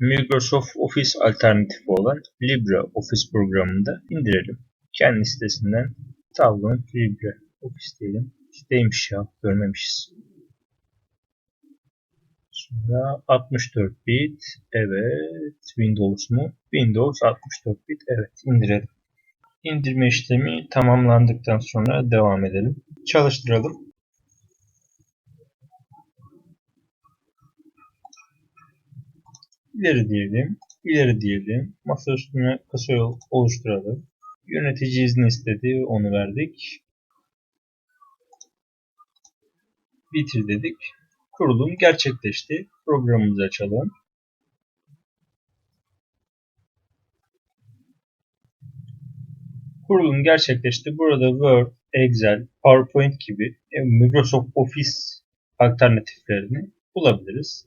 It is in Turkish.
Microsoft Office alternatifi olan LibreOffice programını da indirelim. Kendi sitesinden download LibreOffice diyelim. Siteymiş ya görmemişiz. Sonra 64 bit evet Windows mu? Windows 64 bit evet indirelim. İndirme işlemi tamamlandıktan sonra devam edelim. Çalıştıralım. İleri diyelim. İleri diyelim. Masa üstüne kasa oluşturalım. Yönetici izni istedi. Onu verdik. Bitir dedik. Kurulum gerçekleşti. Programımızı açalım. Kurulum gerçekleşti. Burada Word, Excel, PowerPoint gibi e, Microsoft Office alternatiflerini bulabiliriz.